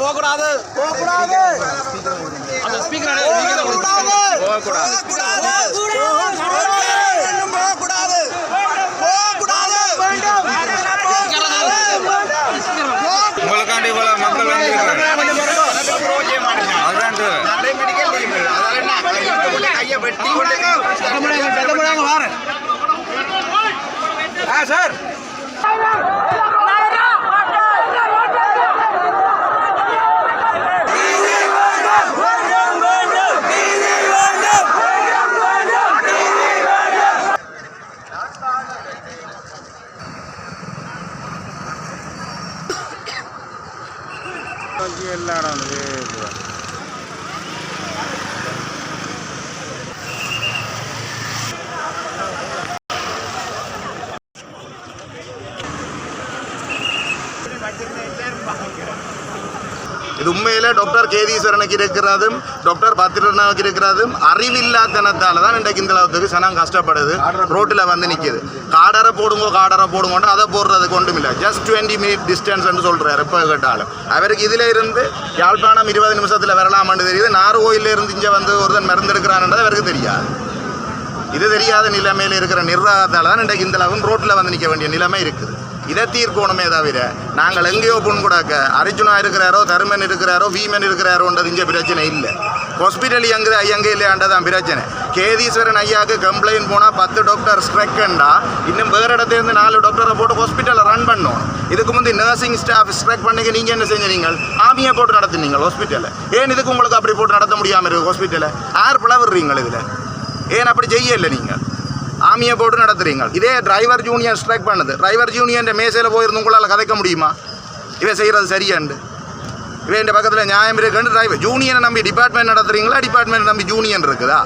போகக்கூடாது. போகக்கூடாது. அந்த ஸ்பீக்கர் போகக்கூடாது. போகக்கூடாது. போகக்கூடாது. உங்களுக்காண்டி இவ்வளவு மக்கள் வந்து அதான் சார் எல்லாரும் வந்து இது உண்மையில டாக்டர் கேதீஸ்வரனுக்கு இருக்கிறதும் டாக்டர் பத்திரனாவுக்கு இருக்கிறதும் அறிவில்லாதனத்தால தான் இன்றைக்கு இந்த அளவுக்கு சனம் கஷ்டப்படுது. ரோட்டில் வந்து நிற்கிது காடரை போடுங்க காடரை போடுங்கன்னு அதை போடுறதுக்கு ஒன்றும் இல்லை ஜஸ்ட் டுவெண்ட்டி மினிட் டிஸ்டன்ஸ்னு சொல்கிறார் எப்போ கேட்டாலும். அவருக்கு இதில் இருந்து யாழ்ப்பாணம் இருபது நிமிஷத்தில் வரலாமான்னு தெரியுது. நார்கோயில இருந்து இங்கே வந்து ஒருத்தன் மருந்தெடுக்கிறான்ன்றது அவருக்கு தெரியாது. இது தெரியாத நிலைமையில் இருக்கிற நிர்வாகத்தால் தான் இன்றைக்கு இந்த அளவு ரோட்டில் வந்து நிற்க வேண்டிய நிலைமை இருக்குது. இதை தீர்க்கணுமே தவிர நாங்கள் எங்கேயோ பொண்ணு கூடாக்க அர்ஜுனா இருக்கிறாரோ தருமன் இருக்கிறாரோ வீமன் இருக்கிறாரோன்றது இங்கே பிரச்சனை இல்லை. ஹாஸ்பிட்டல் எங்கே எங்கே இல்லையாண்டதான் பிரச்சனை. கேதீஸ்வரன் ஐயாவுக்கு கம்ப்ளைண்ட் போனால் பத்து டாக்டர் ஸ்ட்ரைக்கண்டா இன்னும் வேறு இடத்துலேருந்து நாலு டாக்டரை போட்டு ஹாஸ்பிட்டலை ரன் பண்ணணும். இதுக்கு முந்தைய நர்சிங் ஸ்டாஃப் ஸ்ட்ரைக் பண்ணிக்க நீங்கள் என்ன செஞ்சீங்க ஆமியை போட்டு நடத்துனீங்க ஹாஸ்பிட்டலில் ஏன் இதுக்கு உங்களுக்கு அப்படி போட்டு நடத்த முடியாமல் இருக்குது ஹாஸ்பிட்டலில் யார் பிளவுறீங்க இதில். ஏன் அப்படி செய்யலை நீங்கள் சாமியை போட்டு நடத்துறீங்க. இதே டிரைவர் யூனியன் ஸ்ட்ரைக் பண்ணுது. டிரைவர் யூனியன் மேசையில் போயிருந்து உங்களால் கதைக்க முடியுமா? இவன் செய்கிறது சரியாண்டு இவன் இந்த பக்கத்தில் நியாயம் இருக்குன்னு டிரைவர் யூனியனை நம்பி டிபார்ட்மெண்ட் நடத்துறீங்களா? டிபார்ட்மெண்ட் நம்பி யூனியன் இருக்குதா?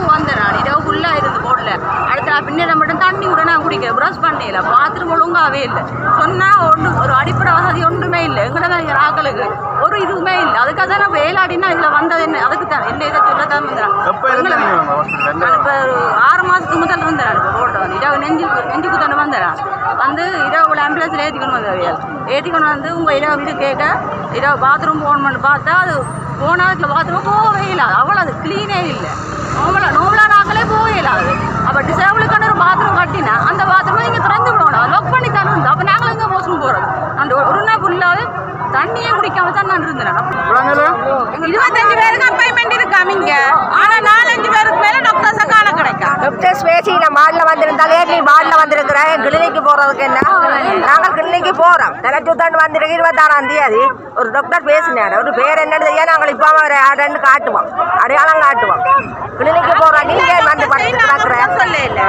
நான் அந்த இரவு ஃபுல்லாக இருந்து போடல. அடுத்த பின்னாடி மட்டும் தண்ணி கூட நான் குடிக்க ப்ரஷ் பண்ணல. பாத்ரூம் ஒழுங்காவே இல்லை. சொன்னால் ஒன்று ஒரு அடிப்படை வசதி ஒன்றுமே இல்லை. எங்கட தான் எங்கள் ஆக்களுக்கு. ஒரு இதுவுமே இல்லை. அதுக்காக தான் நான் வேலாடினா இதில் வந்தது என்ன? அதுக்கு தான் என்ன இதை சொல்ல தான் வந்தேன். நான் இப்போ ஆறு மாதத்துக்கு முதல் நான் இப்போ வந்து. இரவு நெஞ்சு நெஞ்சுக்கு தானே வந்தேன். நான். வந்து இரவு ஆம்புலன்ஸில் ஏற்றிக்கணும் வந்தவையால் ஏற்றிக்கணும் வந்து உங்கள் இரவு இது கேட்க இரவு பாத்ரூம் போகணும்னு பார்த்தா அது போனால் அதில் பாத்ரூம் போகவே இல்லை. அவ்வளோ அது க்ளீனே இல்லை. நார்மலாக நார்மலாக நாங்களே போகவே இல்லை அது. அப்போ டிசேபிளுக்கான ஒரு பாத்ரூம் கட்டினா அந்த பாத்ரூமை நீங்கள் திறந்து விடணும். லொக் பண்ணி தானே அப்போ நாங்களும் எங்கே மோசம் போகிறது அந்த ஒரு நாள் ஃபுல்லாகவே தண்ணியே குடிக்காம தான் நான் இருந்தேன். இருபத்தஞ்சு பேருக்கு அப்பாயின்மெண்ட் இருக்காமிங்க ஆனால் நாலஞ்சு பேருக்கு மேலே டாக்டர்ஸை காண கிடைக்கும் டாக்டர்ஸ் பேசி நான் மாடில் வந்திருந்தாலே நீ மாடில் வந்திருக்கிறேன். கிளினிக்கு போகிறதுக்கு என்ன? நாங்கள் கிளினிக்கு போகிறோம் தலைச்சுத்தான் வந்திருக்கு இருபத்தாறாம் தேதி. ஒரு டாக்டர் பேசினார். ஒரு பேர் என்னன்னு தெரியா நாங்கள் இப்போ அவர் யாருன்னு காட்டுவோம். அடையாளம் காட்டுவோம். கிளினிக்கு போகிறோம் நீங்கள் வந்து படுத்து கிடக்குறேன் சொல்ல இல்ல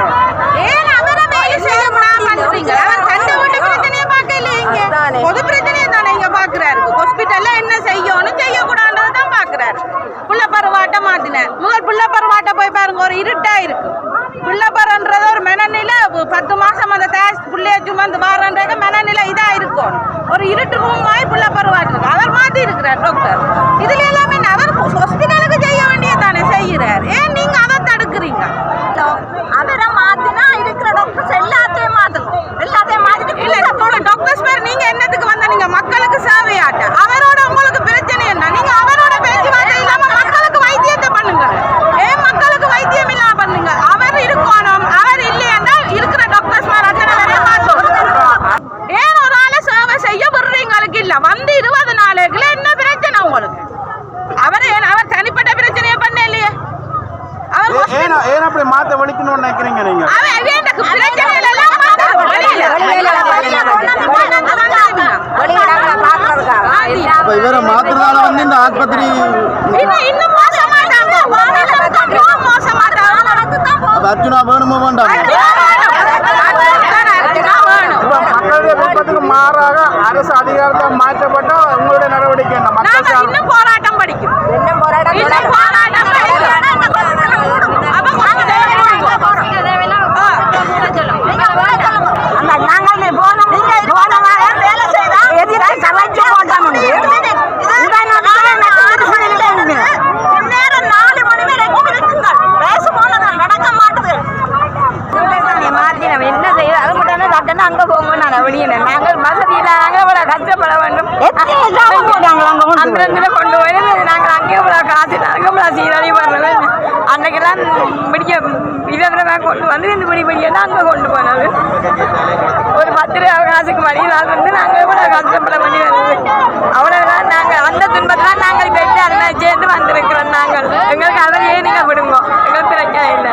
ஏன் அவரை வேலை செய்ய முடியாம பண்றீங்க அவர் தந்த வீட்டு பிரச்சனையை பார்க்கல இங்க அதானே. பொது பிரச்சனையை தானே இங்க பாக்குறாரு ஹாஸ்பிட்டல்ல என்ன செய்யணும் செய்யக்கூடாதுன்றதை தான் பாக்குறாரு புள்ள பருவாட்ட மாத்தினேன் முதல் புள்ள பருவாட்ட போய் பாருங்க ஒரு இருட்டா இருக்கு. பிள்ளைப்பறன்றது ஒரு மனநிலை பத்து மாசம் அந்த தேஸ் பிள்ளைய சுமந்து வாரன்றது மனநிலை இதா இருக்கும். ஒரு இருட்டு ரூம் மாதிரி பிள்ளை பருவாட்டு அவர் மாத்தி இருக்கிறார் டாக்டர் இதுல எல்லாமே அவர் ஹாஸ்பிட்டலுக்கு செய்ய வேண்டியதானே செய்யறார் ஏன் நீங்க அதை தடுக்கிறீங்க அவரை மாத்தினா இருக்கிற டாக்டர்ஸ் எல்லாத்தையும் மாத்தணும் எல்லாத்தையும் மாத்திட்டு இல்ல டாக்டர்ஸ் பேர் நீங்க என்னத்துக்கு வந்த நீங்க மக்களுக்கு சேவையாட்ட அவரோட உங்களுக்கு பிரச்சனை என்ன நீங்க அவரோட பேச்சுவார்த்தை இல்லாம மக்களுக்கு வைத்தியத்தை பண்ணுங்க ஏன் மக்களுக்கு வைத்தியம் இல்லாம பண்ணுங்க அவர் இருக்கணும் அவர் இல்லையா இருக்கிற டாக்டர்ஸ் மாதிரி அத்தனை பேரையும் மாத்தணும் ஏன் ஒரு ஆளை சேவை செய்ய விடுறீங்களுக்கு இல்ல வந்து இருபது நாளுக்குள்ள என்ன பிரச்சனை உங்களுக்கு அவர் ஏன் அவர் தனிப்பட்ட பிரச்சனையை பண்ண இல்லையே அவர் ஏன் ஏன் அப்படி மாத்த வலிக்கணும்னு நினைக்கிறீங்க நீங்க அவன் எனக்கு பிரச்சனையில எல்லாம் மாத்தணும். வெளியில. வெளியில கொண்டு வந்து மாத்தணும். வெளியிடங்களை பார்க்கறதுக்காக அப்ப இவரை மாத்துறதால வந்து இந்த ஆஸ்பத்திரி இன்னும் இன்னும் மோசமாட்டாங்க. இன்னும் மோசமாட்டாங்க. அப்ப அர்ஜுனா போங்க நான் வெளியே நாங்கள் வசதியில் நாங்கள் இவ்வளோ கஷ்டப்பட வேண்டும். இடத்துல கொண்டு போய்? நாங்கள் அங்கே இவ்வளோ காசு நாங்கள் இவ்வளோ சீரழி பண்ணுறது அன்னைக்கெல்லாம் பிடிக்க விதவிதமாக கொண்டு வந்து இந்த பிடி பிடிக்கலாம் அங்கே கொண்டு போனது ஒரு பத்து ரூபா காசுக்கு வழியில் வந்து நாங்கள் இவ்வளோ கஷ்டப்பட வேண்டி வருது அவ்வளோதான் நாங்கள் அந்த துன்பத்தில் நாங்கள் போயிட்டு அதில் சேர்ந்து வந்திருக்கிறோம் நாங்கள். எங்களுக்கு அதையே நீங்கள் விடுங்க. எங்களுக்கு பிரச்சனை இல்லை.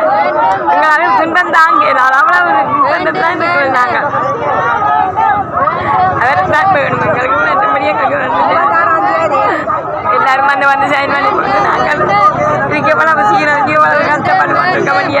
எங்களால் துன்பம் தாங்கிடாது அவ்வளோ துன்பத்தில் தான் இருக்கிறோம் நாங்கள் அதெல்லாம் தான் வேணும்? எங்களுக்கு மற்றபடி எங்களுக்கு வந்து எல்லாரும் வந்து வந்து சைன் பண்ணி கொடுத்து நாங்கள் இதுக்கு எவ்வளவு சீரம் எவ்வளவு கஷ்டப்பட்டு கொண்டிருக்க வேண்டிய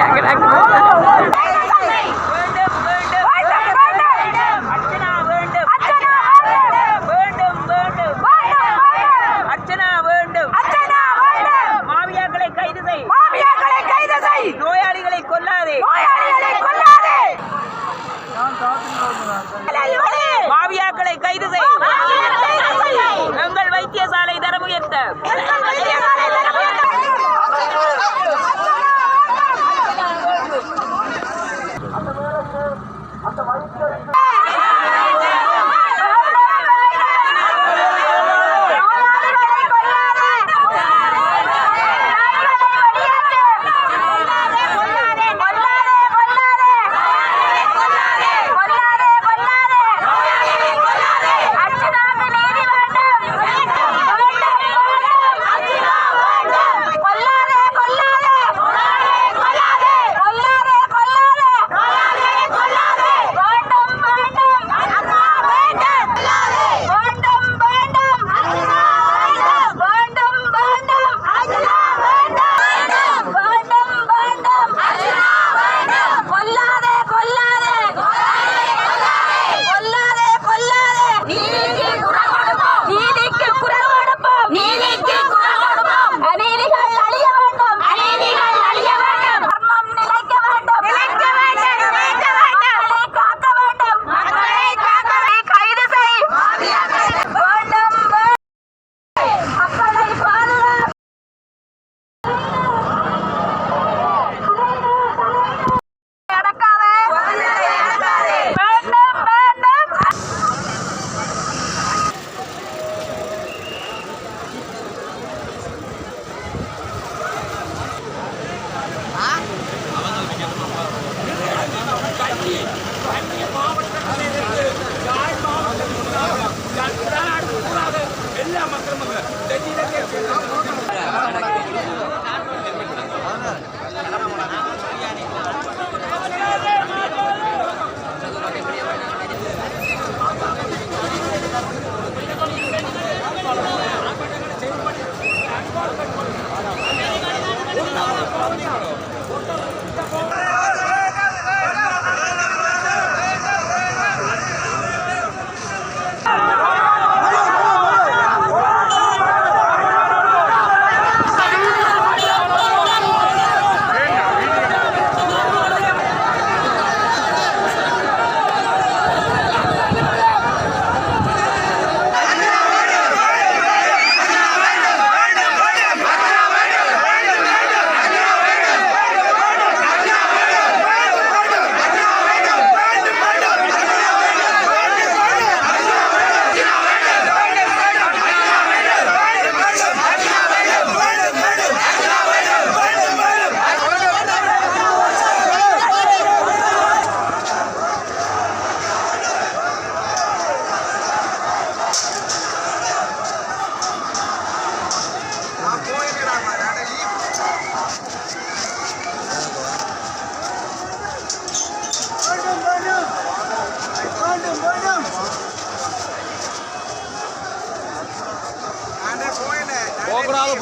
போகக்கூடாது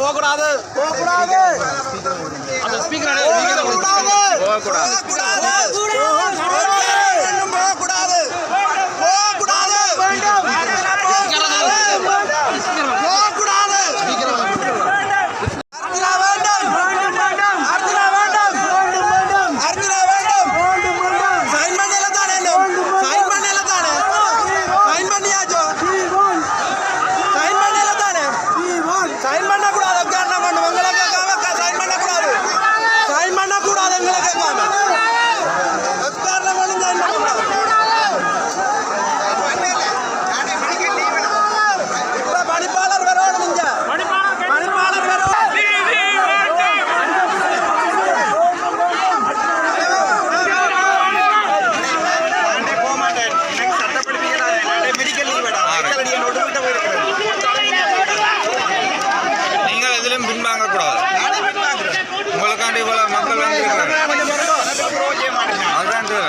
போகக்கூடாது. போகக்கூடாது. போகக்கூடாது. போகக்கூடாது இன்னும் போகக்கூடாது போகக்கூடாது போகக்கூடாது அர்ஜுனா வேண்டும் அர்ஜுனா வேண்டும் அர்ஜுனா வேண்டும் சைன் பண்ணல தானே சைன் பண்ணல தானே சைன் பண்ணியாச்சோ சைன் பண்ணல தானே சைன் பண்ண கூடாது உட்காரணம் பண்ணு உங்களை கேட்காம சைன் பண்ண கூடாது சைன் பண்ண கூடாது உங்களை கேட்காம உட்காரணம் பண்ணு சைன் பண்ண கூடாது இப்ப பணிப்பாளர் வரணும் இங்க பணிப்பாளர் வரணும் நீங்கள் எதிலும் பின்வாங்க கூடாது உங்களுக்காண்டி இவ்வளவு மக்கள் வந்திருக்கிறாங்க அதுதான் தேவை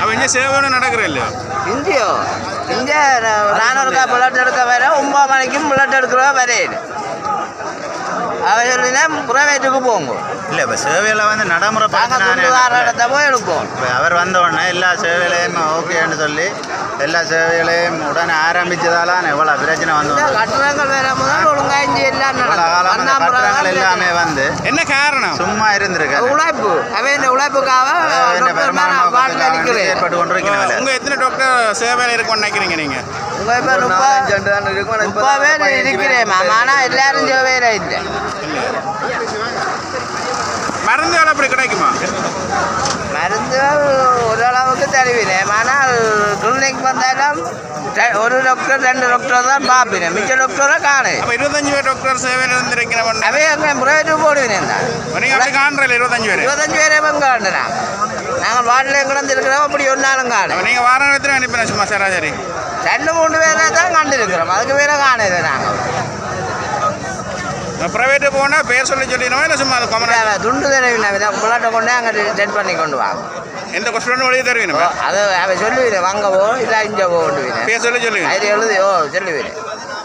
அவன் இங்கே சேவை நடக்கிற இல்லையோ இந்தியோ இந்தியா நானூறுக்கா புல்லட் எடுக்க வர ஒன்பது மணிக்கும் புல்லட் எடுக்கிறோம் வரையில் சொல்லினா பிரைவேட்டுக்கு போங்க இல்லை இப்போ சேவையில் வந்து நடைமுறை நாங்கள் இடத்த போய் எடுப்போம் இப்போ அவர் வந்த உடனே எல்லா சேவைகளையும் ஓகேன்னு சொல்லி எல்லா சேவைகளையும் உடனே ஆரம்பிச்சதால எவ்வளோ பிரச்சனை வந்து கட்டணங்கள் வேற முதல் ஒழுங்கா இஞ்சி எல்லாம் கட்டணங்கள் எல்லாமே வந்து என்ன காரணம் சும்மா இருந்திருக்காரு உழைப்பு அவன் உழைப்புக்காக ஏற்பட்டு கொண்டிருக்கிறாங்க உங்க எத்தனை டாக்டர் சேவையில் இருக்கும்னு நினைக்கிறீங்க நீங்க உங்க இப்ப முப்பது பேர் இருக்கிறேன் ஆனால் எல்லாரும் வேலை இல்லை மருந்துகள் அப்படி கிடைக்குமா? மருந்துகள் ஓரளவுக்கு தருவினேன் ஆனால் கிளினிக் வந்தாலும் ஒரு டாக்டர் ரெண்டு டாக்டர் தான் பார்ப்பினேன். மிச்ச டாக்டரை அப்ப இருபத்தஞ்சு பேர் டாக்டர் சேவையில் இருந்திருக்கிறவன். அவை அங்கே முறையீட்டு போடுவினேன் தான் காண்றல இருபத்தஞ்சு பேர்? இருபத்தஞ்சு பேரே காணுறேன். நாங்கள் வார்டில் எங்கே இருக்கிறோம் அப்படி ஒன்றாலும் அப்ப காணும் நீங்க வார நேரத்தில் அனுப்பின சும்மா சராசரி. ரெண்டு மூணு பேரை தான் கண்டிருக்கிறோம். அதுக்கு பேரை காணது நாங்கள். ப்ரைவேட்டு போனா பேர் சொல்லி சொல்லிடுவோம் இல்லை சும்மா அது காமனா இதை துண்டு தடவினா புள்ளாட்டை கொண்டு அங்கே செட் பண்ணி கொண்டு வாங்க எந்த கொஸ்டின் வழியே தருவீங்க அது அவன் சொல்லுவீன் வாங்கவோ இல்லை இங்கே போண்டுவீனேன் பேர் சொல்லி சொல்லுங்க அது எழுதி ஓ சொல்லுவீன்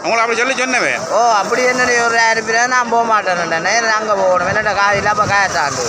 உங்களை அப்படி சொல்லி சொன்னவே? ஓ அப்படி என்னுடைய ஒரு அனுப்பினா நான் போக மாட்டேன் அங்கே போகணும். என்னட்ட காயில் அப்போ காயத்தாண்டு.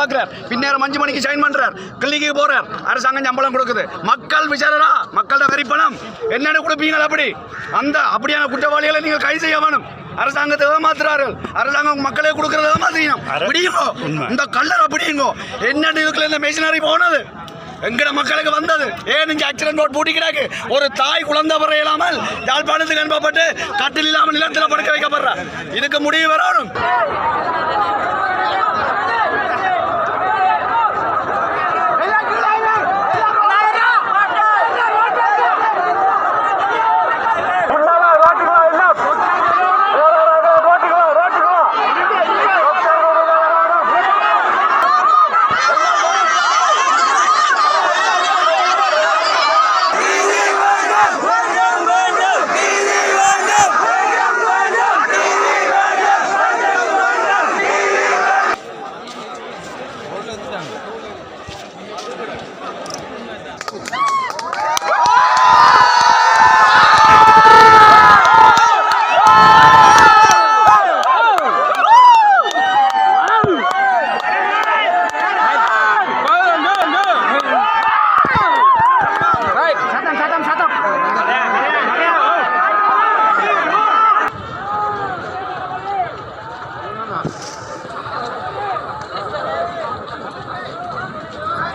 பார்க்குறார். பின்னேரம் அஞ்சு மணிக்கு சைன் பண்ணுறார் கிளினிக்கு போகிறார் அரசாங்கம் சம்பளம் கொடுக்குது. மக்கள் விசாரணா மக்கள்கிட்ட வரி பணம். என்னென்ன கொடுப்பீங்க அப்படி? அந்த அப்படியான குற்றவாளிகளை நீங்கள் கைது செய்ய வேணும். அரசாங்கத்தை ஏமாத்துறார்கள். அரசாங்கம் மக்களே கொடுக்கறத ஏமாத்துறீங்க. பிடிங்கோ இந்த கல்லர் அப்படிங்கோ. என்ன இதுக்குள்ள இந்த மெஷினரி போனது? எங்கட மக்களுக்கு வந்தது? ஏன் இங்க ஆக்சிடென்ட் ரோட் பூட்டி கிடக்கு? ஒரு தாய் குழந்தை பிற இல்லாமல் யாழ்ப்பாணத்துக்கு அனுப்பப்பட்டு கட்டில் இல்லாமல் நிலத்தில் படுக்க வைக்கப்படுறா. இதுக்கு முடிவு வரணும்.